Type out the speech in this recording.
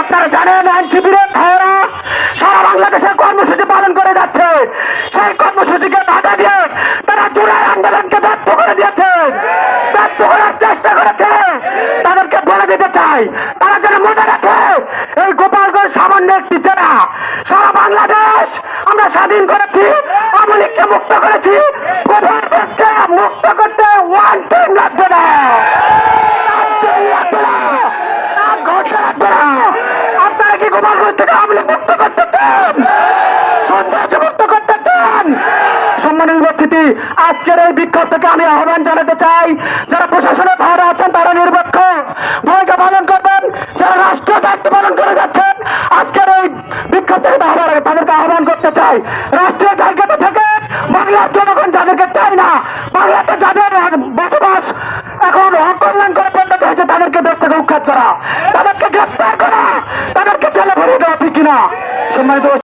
আপনারা জানেন আইন শিবিরের ভাইয়েরা, সারা বাংলাদেশে কর্মসূচি পালন করে যাচ্ছে। সেই কর্মসূচিকে বাধা দিয়ে তারা জুলাই আন্দোলনকে ব্যর্থ করে দিয়েছে। ব্যর্থ করার চেষ্টা করেছে। তাদেরকে বলে দিতে চাই, তারা যেন মনে রাখে, এই গোপালগঞ্জ সামান্য একটি জেলা। সারা বাংলাদেশ আমরা স্বাধীন করেছি, আওয়ামী লীগকে মুক্ত করেছি গোপালগঞ্জকে মুক্ত করতে ওয়ান টাইম লাগবে না। লাগবে না। গোপালগঞ্জ থেকে আওয়ামী মুক্ত করতে চান। সন্ত্রাস মুক্ত করতে চান। সম্মানিত উপস্থিতি, আজকের এই বিক্ষোভ থেকে আমি আহ্বান জানাতে চাই, যারা প্রশাসনের ভাড়া আছেন, তারা নিরপেক্ষ। ভূমিকা পালন করবেন, যারা রাষ্ট্র দায়িত্ব পালন করে যাচ্ছেন, আজকের এই বিক্ষোভ থেকে তাদেরকে আহ্বান করতে চাই। রাষ্ট্রীয় টার্গেটে থেকে বাংলার জনগণ যাদেরকে চাই না, বাংলাতে যাদের বসবাস এখন অকল্যাণ করে পরিণত হয়েছে, তাদেরকে দেশ থেকে উৎখাত করা। তাদেরকে গ্রেফতার করা তাদেরকে জেলে ভরিয়ে দেওয়া ঠিক কিনা সম্মানিত